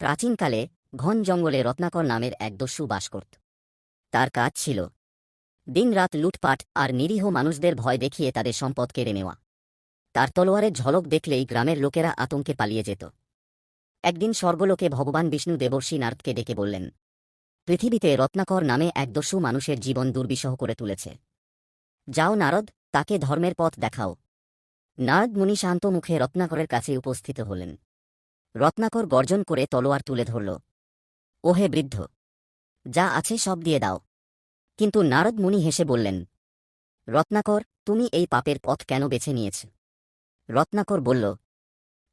প্রাচীনকালে ঘন জঙ্গলে রত্নাকর নামের এক দস্যু বাস করত। তার কাজ ছিল দিনরাত লুটপাট আর নিরীহ মানুষদের ভয় দেখিয়ে তাদের সম্পদ কেড়ে নেওয়া। তার তলোয়ারের ঝলক দেখলেই গ্রামের লোকেরা আতঙ্কে পালিয়ে যেত। একদিন স্বর্গলোকে ভগবান বিষ্ণু দেবর্ষী নারদকে ডেকে বললেন, পৃথিবীতে রত্নাকর নামে এক দস্যু মানুষের জীবন দুর্বিষহ করে তুলেছে। যাও নারদ, তাকে ধর্মের পথ দেখাও। নারদ মুনি শান্ত মুখে রত্নাকরের কাছে উপস্থিত হলেন। রত্নাকর গর্জন করে তলোয়ার তুলে ধরল। ওহে বৃদ্ধ, যা আছে সব দিয়ে দাও। কিন্তু নারদ মুনি হেসে বললেন, রত্নাকর, তুমি এই পাপের পথ কেন বেছে নিয়েছ? রত্নাকর বলল,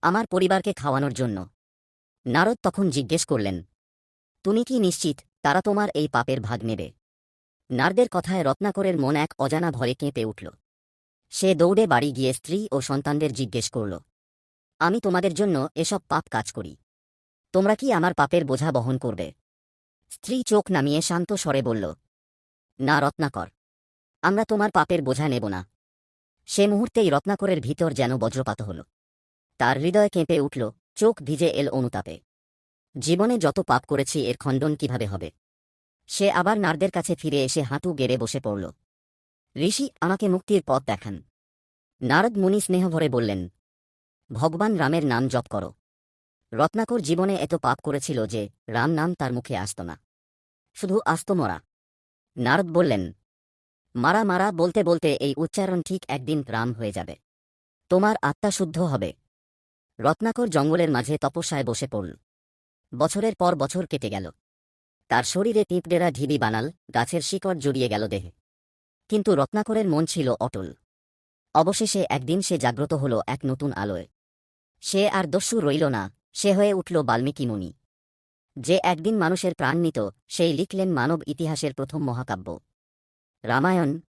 আমার পরিবারকে খাওয়ানোর জন্য। নারদ তখন জিজ্ঞেস করলেন, তুমি কি নিশ্চিত তারা তোমার এই পাপের ভাগ নেবে? নারদের কথায় রত্নাকরের মন এক অজানা ভয়ে কেঁপে উঠল। সে দৌড়ে বাড়ি গিয়ে স্ত্রী ও সন্তানদের জিজ্ঞেস করল আমি তোমাদের জন্য এসব পাপ কাজ করি। তোমরা কি আমার পাপের বোঝা বহন করবে? স্ত্রী চোখ নামিয়ে শান্ত স্বরে বলল, না, রত্নাকর। আমরা তোমার পাপের বোঝা নেব না। সে মুহূর্তেই রত্নাকরের ভিতর যেন বজ্রপাত হল। তার হৃদয় কেঁপে উঠল, চোখ ভিজে এল অনুতাপে। জীবনে যত পাপ করেছি, এর খণ্ডন কীভাবে হবে? সে আবার নারদের কাছে ফিরে এসে হাঁটু গেড়ে বসে পড়ল। ঋষি আমাকে মুক্তির পথ দেখান। নারদ মুনি স্নেহভরে বললেন ভগবান রামের নাম জপ করো। রত্নাকর জীবনে এত পাপ করেছিল যে রাম নাম তার মুখে আসত না। শুধু আসত মরা। নারদ বললেন, মারা মারা, বলতে বলতে এই উচ্চারণ ঠিক একদিন রাম হয়ে যাবে। তোমার আত্মা শুদ্ধ হবে রত্নাকর জঙ্গলের মাঝে তপস্যায় বসে পড়ল। বছরের পর বছর কেটে গেল। তার শরীরে পিঁপড়েরা ঢিবি বানাল, গাছের শিকড় জড়িয়ে গেল দেহে। কিন্তু রত্নাকরের মন ছিল অটল। অবশেষে একদিন সে জাগ্রত হল এক নতুন আলোয়। সে আর দস্যু রইল না, সে হয়ে উঠল বাল্মীকি মুনি যে একদিন মানুষের প্রাণ নিত, সেই লিখলেন মানব ইতিহাসের প্রথম মহাকাব্য। রামায়ণ